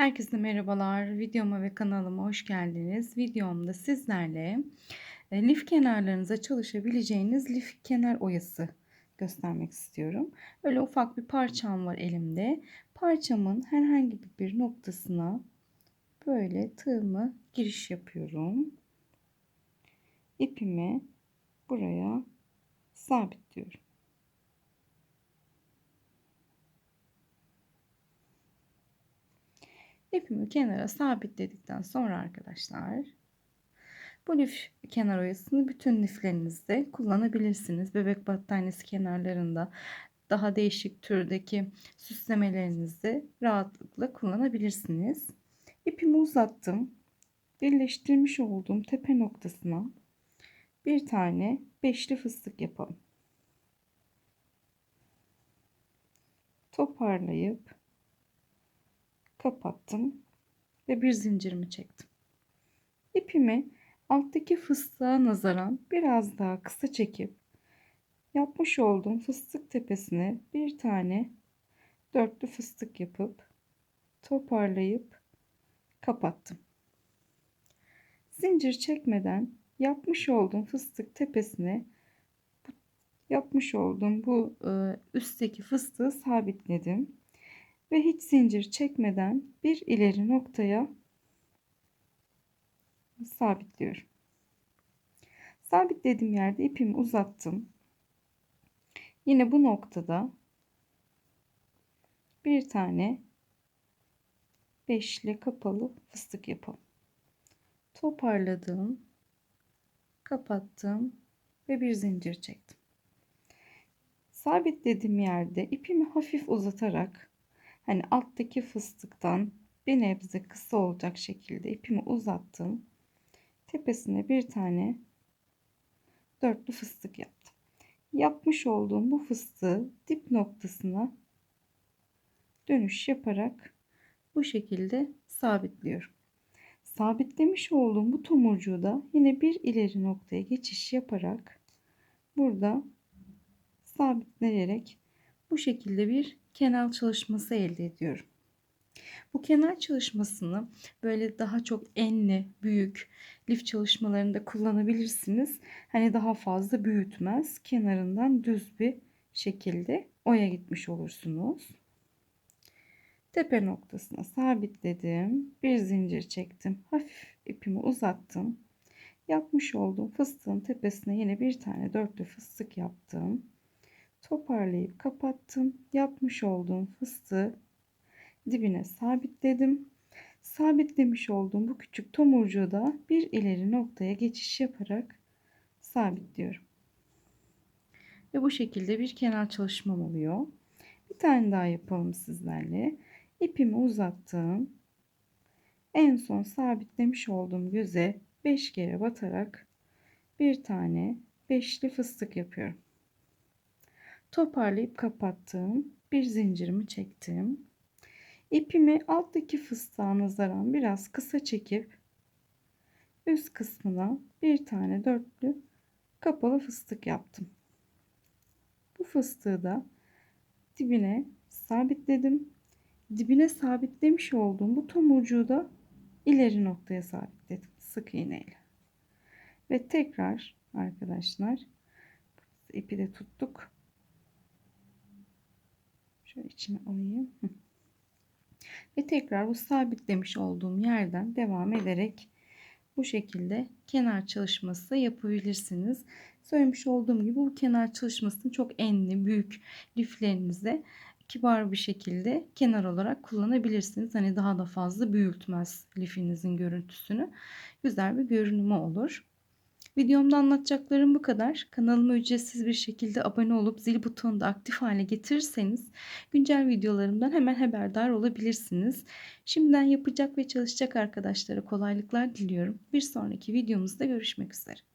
Herkese merhabalar. Videoma ve kanalıma hoş geldiniz. Videomda sizlerle e, lif kenarlarınıza çalışabileceğiniz lif kenar oyası göstermek istiyorum. Öyle ufak bir parçam var elimde. Parçamın herhangi bir noktasına böyle tığımı giriş yapıyorum. İpimi buraya sabitliyorum. İpimi kenara sabitledikten sonra arkadaşlar bu lif kenar oyasını bütün liflerinizde kullanabilirsiniz. Bebek battaniyesi kenarlarında daha değişik türdeki süslemelerinizde rahatlıkla kullanabilirsiniz. İpimi uzattım. Birleştirmiş olduğum tepe noktasına bir tane beşli fıstık yapalım. Toparlayıp kapattım ve bir zincirimi çektim. İpimi alttaki fıstığa nazaran biraz daha kısa çekip yapmış olduğum fıstık tepesine bir tane dörtlü fıstık yapıp toparlayıp kapattım. Zincir çekmeden yapmış olduğum fıstık tepesine yapmış olduğum bu üstteki fıstığı sabitledim ve hiç zincir çekmeden bir ileri noktaya sabitliyorum. Sabitlediğim yerde ipimi uzattım. Yine bu noktada bir tane beşli kapalı fıstık yapalım. Toparladım, kapattım ve bir zincir çektim. Sabitlediğim yerde ipimi hafif uzatarak hani alttaki fıstıktan bir nebze kısa olacak şekilde ipimi uzattım. Tepesine bir tane dörtlü fıstık yaptım. Yapmış olduğum bu fıstığı dip noktasına dönüş yaparak bu şekilde sabitliyorum. Sabitlemiş olduğum bu tomurcuğu da yine bir ileri noktaya geçiş yaparak burada sabitleyerek bu şekilde bir kenar çalışması elde ediyorum. Bu kenar çalışmasını böyle daha çok enli, büyük lif çalışmalarında kullanabilirsiniz. Hani daha fazla büyütmez. Kenarından düz bir şekilde oya gitmiş olursunuz. Tepe noktasına sabitledim. Bir zincir çektim. Hafif ipimi uzattım. Yapmış olduğum fıstığın tepesine yine bir tane dörtlü fıstık yaptım toparlayıp kapattım. Yapmış olduğum fıstığı dibine sabitledim. Sabitlemiş olduğum bu küçük tomurcuğu da bir ileri noktaya geçiş yaparak sabitliyorum. Ve bu şekilde bir kenar çalışmam oluyor. Bir tane daha yapalım sizlerle. İpimi uzattım. En son sabitlemiş olduğum göze 5 kere batarak bir tane beşli fıstık yapıyorum toparlayıp kapattım. Bir zincirimi çektim. İpimi alttaki fıstığa nazaran biraz kısa çekip üst kısmına bir tane dörtlü kapalı fıstık yaptım. Bu fıstığı da dibine sabitledim. Dibine sabitlemiş olduğum bu tomurcuğu da ileri noktaya sabitledim sık iğneyle. Ve tekrar arkadaşlar ipi de tuttuk. Şöyle içine alayım. Ve tekrar bu sabitlemiş olduğum yerden devam ederek bu şekilde kenar çalışması yapabilirsiniz. Söylemiş olduğum gibi bu kenar çalışmasını çok enli, büyük liflerinizde kibar bir şekilde kenar olarak kullanabilirsiniz. Hani daha da fazla büyütmez lifinizin görüntüsünü. Güzel bir görünümü olur. Videomda anlatacaklarım bu kadar. Kanalıma ücretsiz bir şekilde abone olup zil butonunu da aktif hale getirirseniz güncel videolarımdan hemen haberdar olabilirsiniz. Şimdiden yapacak ve çalışacak arkadaşlara kolaylıklar diliyorum. Bir sonraki videomuzda görüşmek üzere.